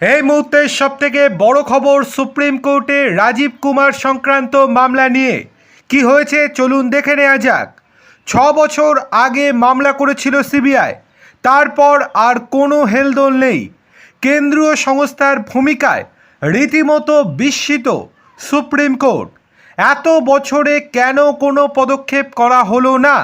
এই মুহূর্তের সব থেকে বড় খবর সুপ্রিম কোর্টে রাজীব কুমার সংক্রান্ত মামলা নিয়ে। কি হয়েছে? চলুন দেখে নেওয়া যাক। ছ বছর আগে মামলা করেছিল সিবিআই। তারপর আর কোনো হেলদোল নেই। কেন্দ্রীয় সংস্থার ভূমিকায় রীতিমতো বিস্মিত সুপ্রিম কোর্ট। এত বছরে কেন কোনো পদক্ষেপ করা হলো না?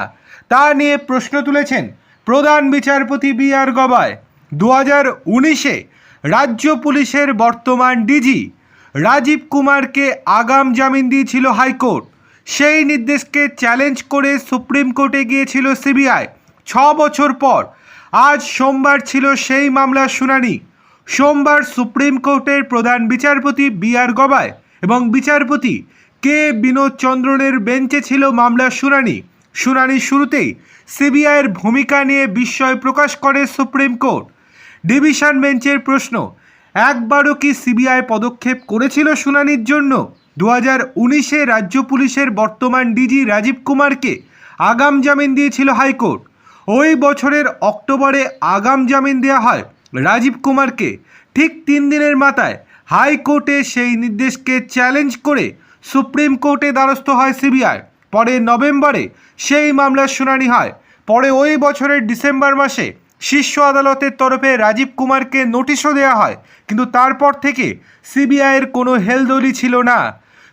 তা নিয়ে প্রশ্ন তুলেছেন প্রধান বিচারপতি বি আর গবায় দু হাজার উনিশে রাজ্য পুলিশের বর্তমান ডিজি রাজীব কুমারকে আগাম জামিন দিয়েছিল হাইকোর্ট। সেই নির্দেশকে চ্যালেঞ্জ করে সুপ্রিম কোর্টে গিয়েছিল সিবিআই। ছ বছর পর, আজ সোমবার ছিল সেই মামলার শুনানি। সোমবার সুপ্রিম কোর্টের প্রধান বিচারপতি বি আর গবায় এবং বিচারপতি কে বিনোদ চন্দ্রনের বেঞ্চে ছিল মামলার শুনানি। শুনানির শুরুতেই সিবিআইয়ের ভূমিকা নিয়ে বিস্ময় প্রকাশ করে সুপ্রিম কোর্ট। ডিভিশন বেঞ্চের প্রশ্ন, একবারও কি সিবিআই পদক্ষেপ করেছিল শুনানির জন্য? দু হাজার উনিশে রাজ্য পুলিশের বর্তমান ডিজি রাজীব কুমারকে আগাম জামিন দিয়েছিল হাইকোর্ট। ওই বছরের অক্টোবরে আগাম জামিন দেওয়া হয় রাজীব কুমারকে। ঠিক তিন দিনের মাথায় হাইকোর্টে সেই নির্দেশকে চ্যালেঞ্জ করে সুপ্রিম কোর্টে দ্বারস্থ হয় সিবিআই। পরে নভেম্বরে সেই মামলার শুনানি হয়। পরে ওই বছরের ডিসেম্বর মাসে শীর্ষ আদালতের তরফে রাজীব কুমারকে নোটিশও দেওয়া হয়, কিন্তু তারপর থেকে সিবিআইয়ের কোনো হেলদোলি ছিল না।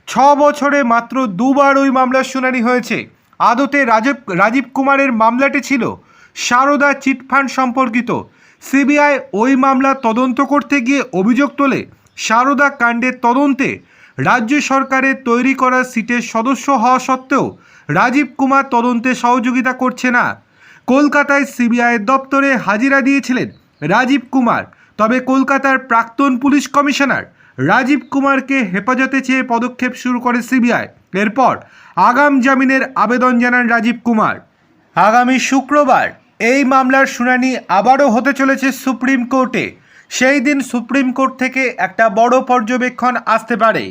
ছ বছরে মাত্র দুবার ওই মামলার শুনানি হয়েছে। আদতে রাজীব রাজীব কুমারের মামলাটি ছিল সারদা চিটফান্ড সম্পর্কিত। সিবিআই ওই মামলা তদন্ত করতে গিয়ে অভিযোগ তোলে, সারদা কাণ্ডের তদন্তে রাজ্য সরকারের তৈরি করা সিটের সদস্য হওয়া সত্ত্বেও রাজীব কুমার তদন্তে সহযোগিতা করছে না। কলকাতায় সিবিআইয়ের দপ্তরে হাজিরা দিয়েছিলেন রাজীব কুমার। তবে কলকাতার প্রাক্তন পুলিশ কমিশনার রাজীব কুমারকে হেফাজতে চেয়ে পদক্ষেপ শুরু করে সিবিআই। এরপর আগাম জামিনের আবেদন জানান রাজীব কুমার। আগামী শুক্রবার এই মামলার শুনানি আবারও হতে চলেছে সুপ্রিম কোর্টে। সেই দিন সুপ্রিম কোর্ট থেকে একটা বড় পর্যবেক্ষণ আসতে পারে।